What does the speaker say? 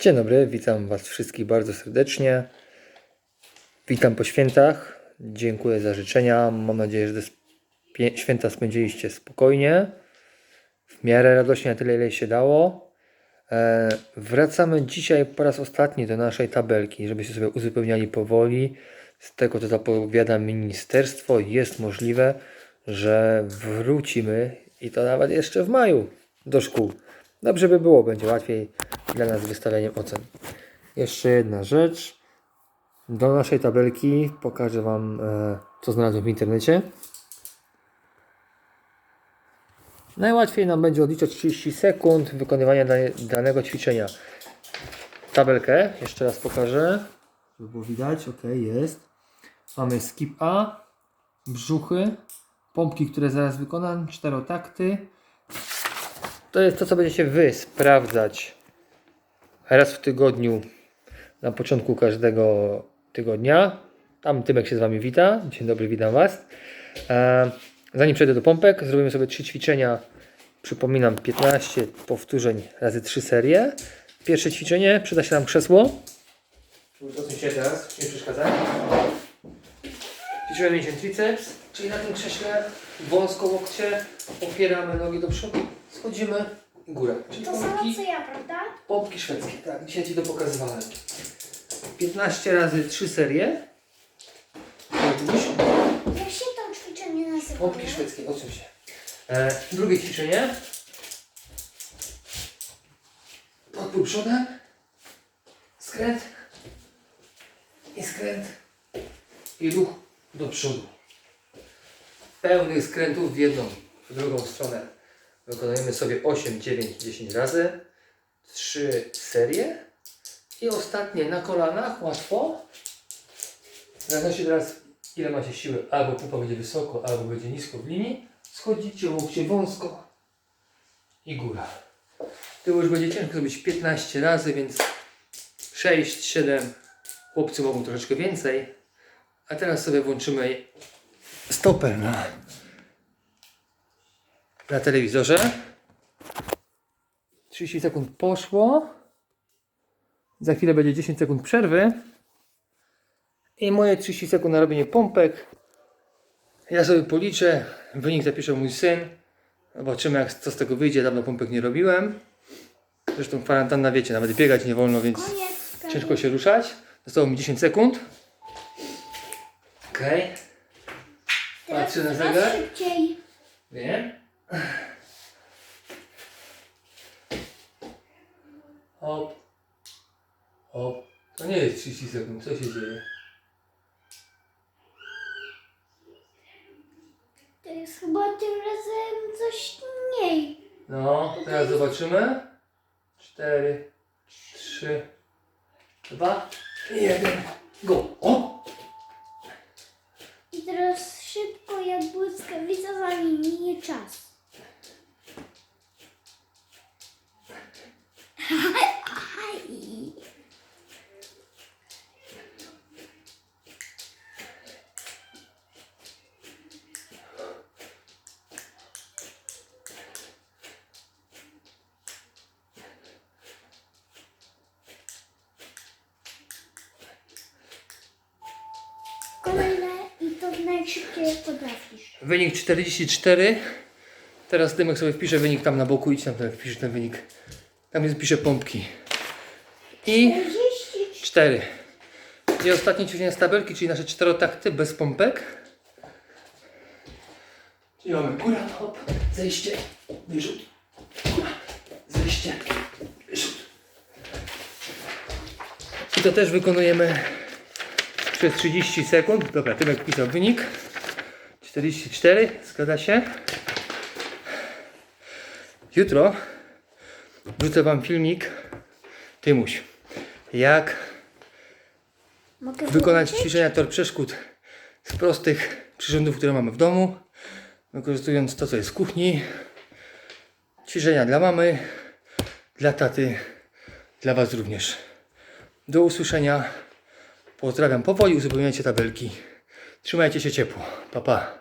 Dzień dobry, witam Was wszystkich bardzo serdecznie. Witam po świętach. Dziękuję za życzenia. Mam nadzieję, że święta spędziliście spokojnie, w miarę radośnie, na tyle ile się dało. E, wracamy dzisiaj po raz ostatni do naszej tabelki, żebyście sobie uzupełniali powoli. Z tego, co zapowiada ministerstwo, jest możliwe, że wrócimy i to nawet jeszcze w maju do szkół. Dobrze by było, będzie łatwiej dla nas wystawianiem ocen. Jeszcze jedna rzecz. Do naszej tabelki pokażę Wam, e, co znalazłem w internecie. Najłatwiej nam będzie odliczać 30 sekund wykonywania dane- danego ćwiczenia. Tabelkę jeszcze raz pokażę, żeby było widać. Ok, jest. Mamy skip A, brzuchy, pompki, które zaraz wykonam, czterotakty. To jest to, co będziecie Wy sprawdzać raz w tygodniu na początku każdego tygodnia. Tam Tymek się z Wami wita. Dzień dobry, witam Was. E, Zanim przejdę do pompek, zrobimy sobie trzy ćwiczenia. Przypominam, 15 powtórzeń razy 3 serie. Pierwsze ćwiczenie, przyda się nam krzesło. Odsuń się teraz, nie przeszkadzaj. Ćwiczymy mięsień triceps, czyli na tym krześle wąsko łokcie, opieramy nogi do przodu, schodzimy i góra. Czyli To samo co ja, prawda? pompki szwedzkie, tak, dzisiaj Ci to pokazywałem. 15 razy 3 serie. Robisz. Jak się to ćwiczenie nazywa? Pompki szwedzkie, odsuń się. E, drugie ćwiczenie. Podpór przodem. Skręt. I skręt. I ruch do przodu. Pełnych skrętów w jedną, w drugą stronę. Wykonujemy sobie 8, 9, 10 razy. 3 serie. I ostatnie na kolanach, łatwo. Zależności teraz ile macie siły, albo pupa będzie wysoko, albo będzie nisko w linii. Schodzicie łokcie wąsko i góra. To już będzie ciężko zrobić 15 razy, więc 6, 7. Chłopcy mogą troszeczkę więcej. A teraz sobie włączymy stoper na, na telewizorze. 30 sekund poszło. Za chwilę będzie 10 sekund przerwy. I moje 30 sekund na robienie pompek. Ja sobie policzę, wynik zapisze mój syn. Zobaczymy jak, co z tego wyjdzie, dawno pompek nie robiłem. Zresztą kwarantanna wiecie, nawet biegać nie wolno, więc ciężko się ruszać. Zostało mi 10 sekund. Okej. Teraz Patrzę na zegar. Wiem. Hop. Hop. To nie jest 30 sekund, co się dzieje? To jest chyba tym razem coś mniej. No, teraz zobaczymy. 4, 3, 2, 1, go! O! I teraz szybko jak błyskawica zamieni czas. Jak potrafisz. Wynik 44. Teraz Dymek sobie wpisze wynik tam na boku, idź tam, wpisze ten wynik. Tam jest pisze pompki. I 44. 4. I ostatnie ćwiczenie z tabelki, czyli nasze czterotakty bez pompek. Czyli mamy góra, hop, zejście, wyrzut, góra, zejście, wyrzut. I to też wykonujemy przez 30 sekund. Dobra, Tymek pisał wynik. 44, zgadza się. Jutro wrzucę Wam filmik, Tymuś, jak Mogę wykonać włączyć? ćwiczenia tor przeszkód z prostych przyrządów, które mamy w domu, wykorzystując to, co jest w kuchni. Ćwiczenia dla mamy, dla taty, dla Was również. Do usłyszenia. Pozdrawiam powoli, uzupełniajcie tabelki. Trzymajcie się ciepło. Pa, pa.